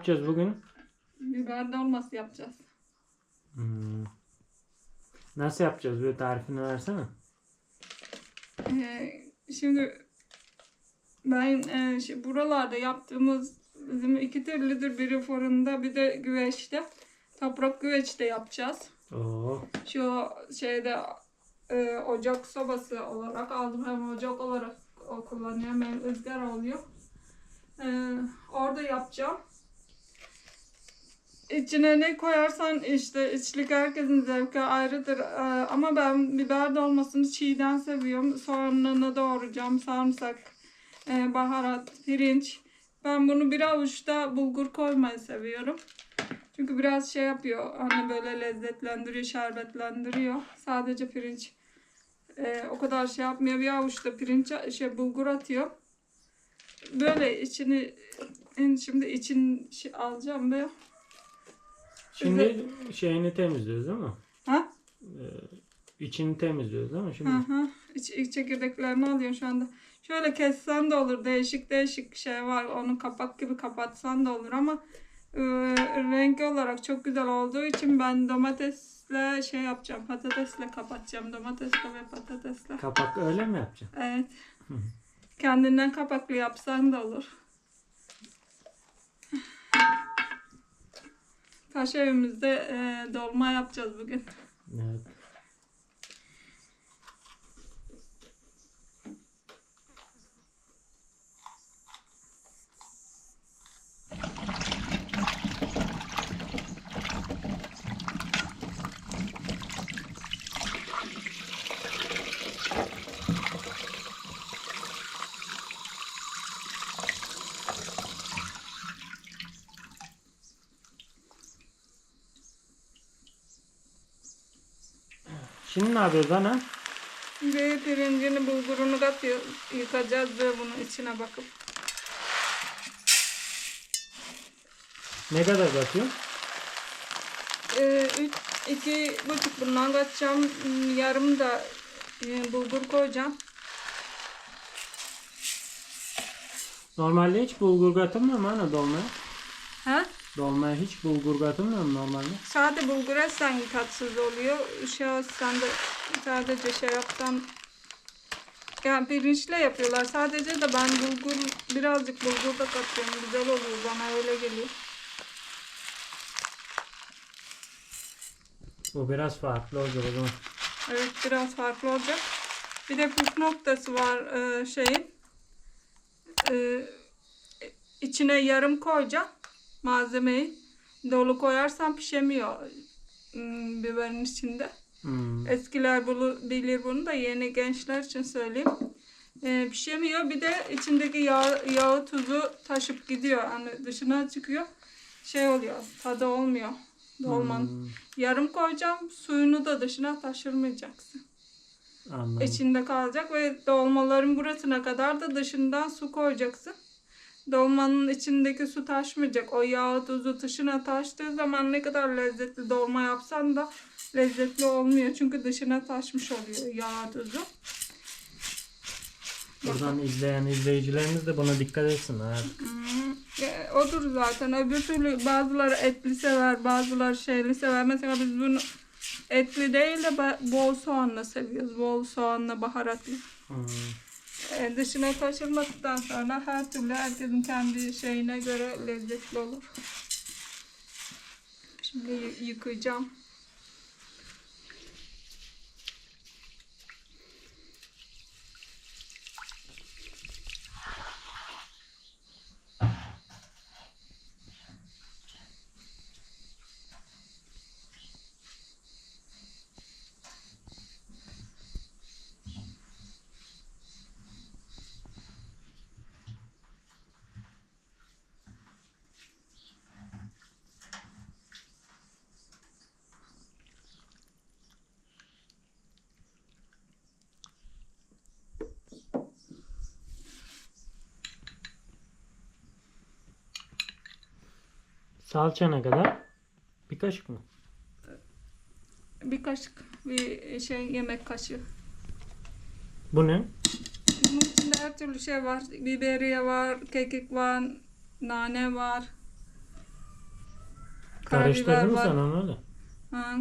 Yapacağız bugün? Biber dolması yapacağız. Hmm. Nasıl yapacağız? Bir tarifini versene. Ee, şimdi ben e, şey, buralarda yaptığımız bizim iki türlüdür. Biri fırında bir de güveçte. Toprak güveçte yapacağız. Oo. Şu şeyde e, ocak sobası olarak aldım. Hem ocak olarak kullanıyorum hem ızgara oluyor. E, orada yapacağım. İçine ne koyarsan işte içlik herkesin zevki ayrıdır. E, ama ben biber dolmasını çiğden seviyorum. Soğanını doğrayacağım. Sarımsak, e, baharat, pirinç. Ben bunu bir avuçta bulgur koymayı seviyorum. Çünkü biraz şey yapıyor. Hani böyle lezzetlendiriyor, şerbetlendiriyor. Sadece pirinç e, o kadar şey yapmıyor. Bir avuçta pirinç şey bulgur atıyor. Böyle içini şimdi için şey alacağım ve Şimdi şeyini temizliyoruz değil mi? ha? Ee, içini temizliyoruz değil mi? Şimdi Hı hı. İç, iç çekirdeklerini alıyorum şu anda. Şöyle kessen de olur. Değişik değişik şey var. Onu kapak gibi kapatsan da olur ama e, renk olarak çok güzel olduğu için ben domatesle şey yapacağım. Patatesle kapatacağım. Domatesle ve patatesle. kapak öyle mi yapacaksın? Evet. Kendinden kapaklı yapsan da olur. Taş evimizde e, dolma yapacağız bugün. Evet. Şimdi ne yapıyoruz ana? Ve pirincini bulgurunu katıyor, yıkacağız ve bunun içine bakıp. Ne kadar katıyor? E, üç, iki buçuk bundan katacağım. Hmm, Yarım da e, bulgur koyacağım. Normalde hiç bulgur katılmıyor mu ana dolmaya? Ha? Dolmaya hiç bulgur katılmıyor mu normalde? Sade bulgur etsen tatsız oluyor. Sen de sadece yapsan yani pirinçle yapıyorlar. Sadece de ben bulgur birazcık bulgur da katıyorum. Güzel oluyor bana öyle geliyor. Bu biraz farklı olacak o zaman. Evet biraz farklı olacak. Bir de püf noktası var e, şeyin. E, içine yarım koyacağım malzemeyi. Dolu koyarsan pişemiyor hmm, biberin içinde. Hmm. Eskiler bunu bilir bunu da yeni gençler için söyleyeyim. Ee, pişemiyor. Bir de içindeki yağ, yağı tuzu taşıp gidiyor. Hani dışına çıkıyor. Şey oluyor. Tadı olmuyor. Dolmanın. Hmm. Yarım koyacağım. Suyunu da dışına taşırmayacaksın. Anladım. İçinde kalacak ve dolmaların burasına kadar da dışından su koyacaksın. Dolmanın içindeki su taşmayacak. O yağı tuzu dışına taştığı zaman ne kadar lezzetli dolma yapsan da lezzetli olmuyor. Çünkü dışına taşmış oluyor yağ tuzu. Buradan izleyen izleyicilerimiz de buna dikkat etsin. Ha. Hmm, e, odur zaten. Öbür türlü bazıları etli sever, bazıları şeyli sever. Mesela biz bunu etli değil de bol soğanla seviyoruz. Bol soğanla baharatlı. Hmm. E, dışına taşırmadıktan sonra her türlü herkesin kendi şeyine göre lezzetli olur. Şimdi yıkayacağım. Salça ne kadar? Bir kaşık mı? Bir kaşık, bir şey yemek kaşığı. Bu ne? Bunun içinde her türlü şey var. Biberiye var, kekik var, nane var. Karıştırdın mı sen onu öyle? Ha,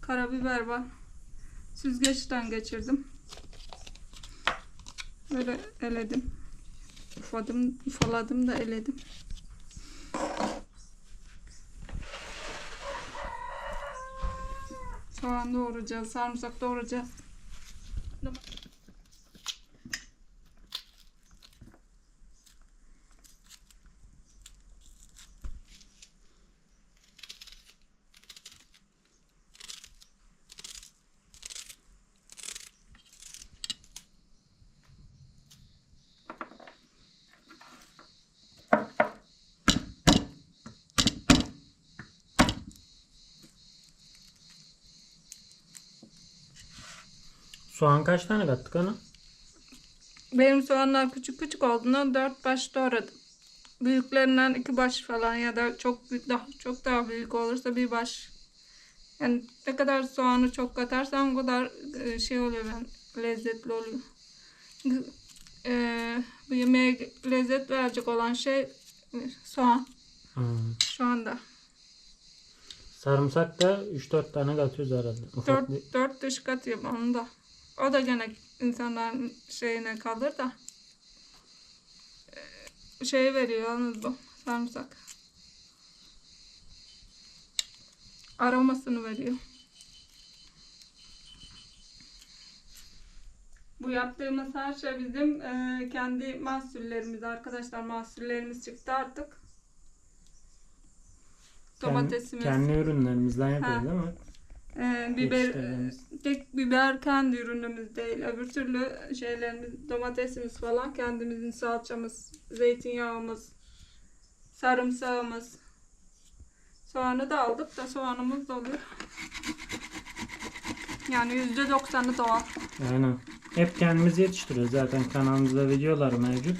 karabiber var. Süzgeçten geçirdim. Böyle eledim. Ufadım, ufaladım da eledim. Soğan doğrayacağız, sarımsak doğrayacağız. Soğan kaç tane kattık ana? Benim soğanlar küçük küçük olduğundan dört baş doğradım. Büyüklerinden iki baş falan ya da çok büyük, daha çok daha büyük olursa bir baş. Yani ne kadar soğanı çok katarsan o kadar e, şey oluyor yani lezzetli oluyor. E, bu yemeğe lezzet verecek olan şey e, soğan Hmm. şu anda. Sarımsak da 3-4 tane katıyoruz herhalde. Ufak bir... Dört, dört diş katıyorum onu da. O da gene insanların şeyine kalır da. Ee, Şey veriyor yalnız bu sarımsak. Aromasını veriyor. Bu yaptığımız her şey bizim e, kendi mahsullerimiz arkadaşlar. Mahsullerimiz çıktı artık. Domatesimiz. Kendi ürünlerimizden yapıyoruz değil mi? Ee, biber tek biber kendi ürünümüz değil. Öbür türlü şeylerimiz domatesimiz falan kendimizin salçamız, zeytinyağımız, sarımsağımız. Soğanı da aldık da soğanımız da oluyor. Yani yüzde doksanı doğal. Aynen. Hep kendimiz yetiştiriyoruz. Zaten kanalımızda videolar mevcut.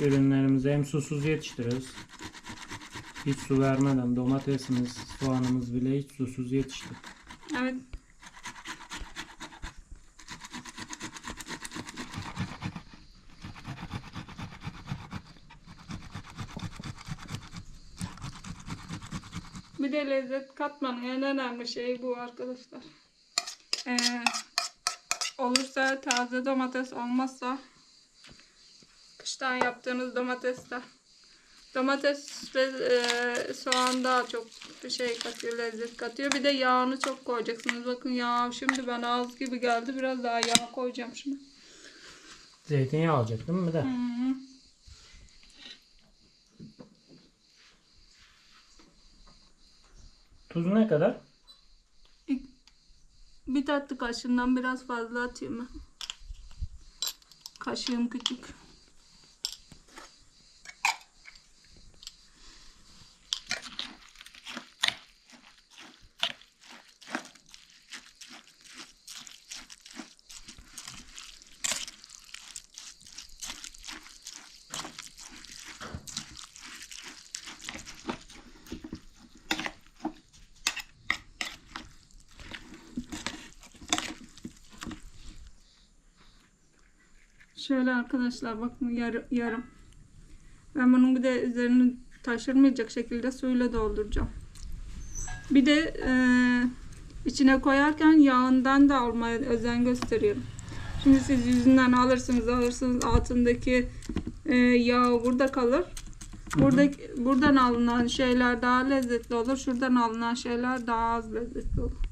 Ürünlerimizi hem susuz yetiştiriyoruz. Hiç su vermeden domatesimiz, soğanımız bile hiç susuz yetişti. Evet. Bir de lezzet katmanın en önemli şey bu arkadaşlar. Ee, olursa taze domates olmazsa kıştan yaptığınız domatesler. Domates ve e, soğan daha çok bir şey katıyor, lezzet katıyor. Bir de yağını çok koyacaksınız. Bakın yağ şimdi ben az gibi geldi. Biraz daha yağ koyacağım şimdi. Zeytinyağı alacak değil mi bir de? Hı -hı. Tuzu ne kadar? Bir tatlı kaşığından biraz fazla atıyorum ben. Kaşığım küçük. Şöyle arkadaşlar bakın yarı, yarım. Ben bunun bir de üzerini taşırmayacak şekilde suyla dolduracağım. Bir de e, içine koyarken yağından da almaya özen gösteriyorum. Şimdi siz yüzünden alırsınız alırsınız altındaki e, yağı burada kalır. Buradaki, buradan alınan şeyler daha lezzetli olur. Şuradan alınan şeyler daha az lezzetli olur.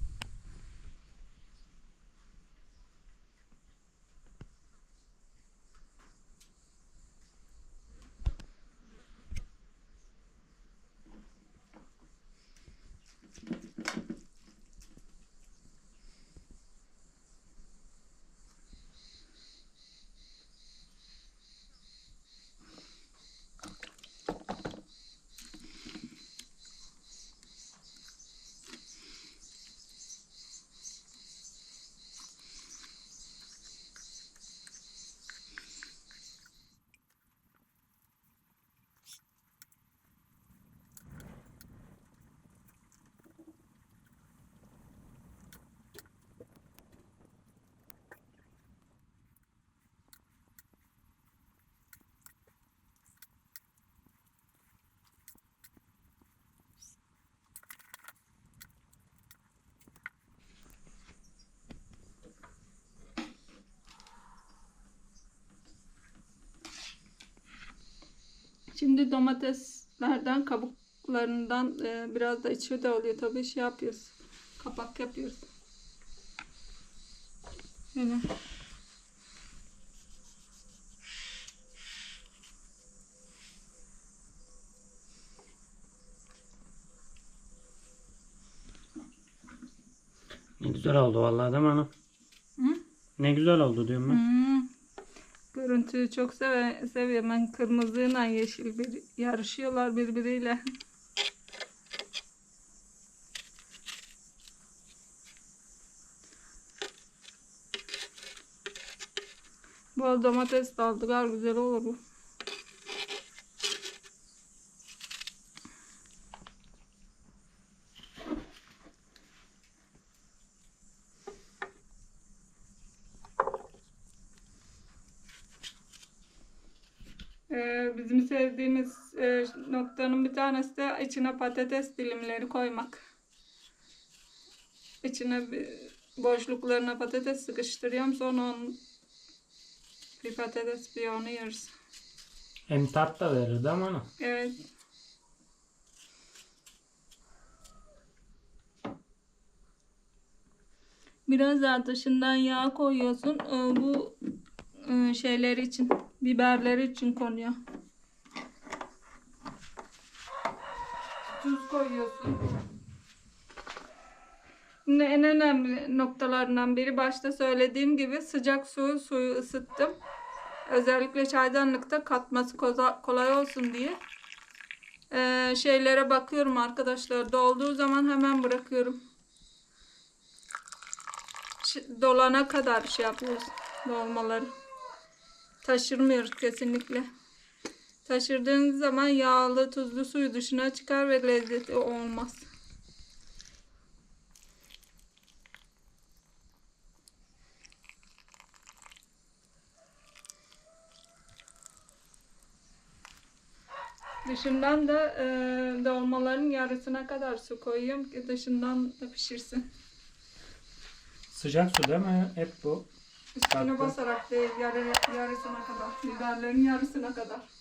Şimdi domateslerden kabuklarından e, biraz da içi de oluyor tabii şey yapıyoruz. Kapak yapıyoruz. Böyle. Ne güzel oldu vallahi değil mi hanım? Hı? Ne güzel oldu diyorum ben. Hmm. Görüntüyü çok seve, seviyorum. Ben kırmızıyla yeşil bir yarışıyorlar birbiriyle. Bol domates de aldılar. Güzel olur bu. Ee, bizim sevdiğimiz e, tanesi de içine patates dilimleri koymak. İçine boşluklarına patates sıkıştırıyorum. Sonra onu bir patates bir onu yeriz. Hem tat da verirdi ama hanım. Evet. Biraz daha dışından yağ koyuyorsun. Ee, Bu e, şeyler için, biberleri için konuyor. Tuz koyuyorsun. Yine en önemli noktalarından biri başta söylediğim gibi sıcak suyu suyu ısıttım. Özellikle çaydanlıkta katması kolay olsun diye. Ee, şeylere bakıyorum arkadaşlar. Dolduğu zaman hemen bırakıyorum. Dolana kadar şey yapıyoruz. Dolmaları. Taşırmıyoruz kesinlikle. Taşırdığınız zaman yağlı tuzlu suyu dışına çıkar ve lezzeti olmaz. Dışından da e, dolmaların yarısına kadar su koyuyorum ki dışından da pişirsin. Sıcak su değil mi? Hep bu. Üstüne Tatlı. basarak değil yarı, yarısına kadar. Biberlerin yarısına kadar.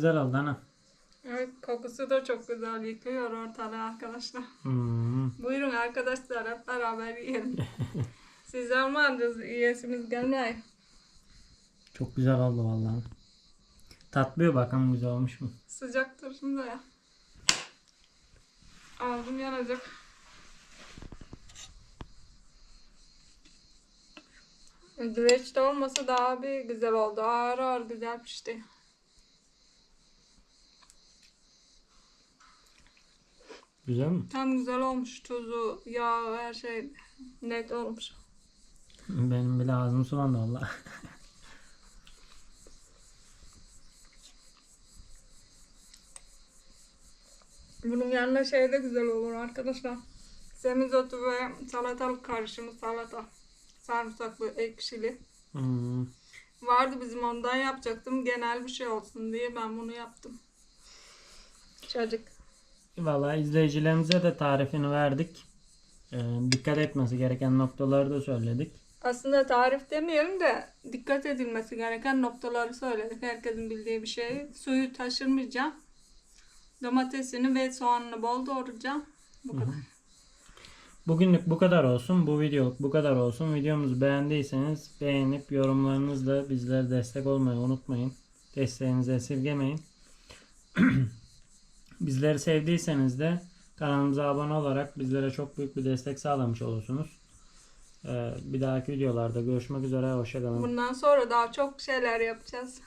Güzel oldu hanım. Evet kokusu da çok güzel yıkıyor ortalığı arkadaşlar. Hmm. Buyurun arkadaşlar hep beraber yiyelim. Siz almadınız yiyesiniz gelmeyin. Çok güzel oldu vallahi. Tatlıyor bakalım güzel olmuş mu? Sıcaktır şimdi ya. Ağzım yanacak. Güveç de olmasa daha bir güzel oldu. Ağır ağır güzel pişti. Güzel mi? Tam güzel olmuş. Tuzu, yağı, her şey net olmuş. Benim bile ağzım sulandı valla. Bunun yanında şey de güzel olur arkadaşlar. Semizotu ve salatalık karışımı salata. Sarımsaklı, ekşili. Hmm. vardı bizim ondan yapacaktım. Genel bir şey olsun diye ben bunu yaptım. Çocuk. Valla izleyicilerimize de tarifini verdik. Ee, dikkat etmesi gereken noktaları da söyledik. Aslında tarif demeyelim de dikkat edilmesi gereken noktaları söyledik. Herkesin bildiği bir şey. Suyu taşırmayacağım. Domatesini ve soğanını bol doğrayacağım. Bu kadar. Bugünlük bu kadar olsun. Bu videoluk bu kadar olsun. Videomuzu beğendiyseniz beğenip yorumlarınızla bizlere destek olmayı unutmayın. Desteğinizi esirgemeyin. Bizleri sevdiyseniz de kanalımıza abone olarak bizlere çok büyük bir destek sağlamış olursunuz. Ee, bir dahaki videolarda görüşmek üzere. Hoşçakalın. Bundan sonra daha çok şeyler yapacağız.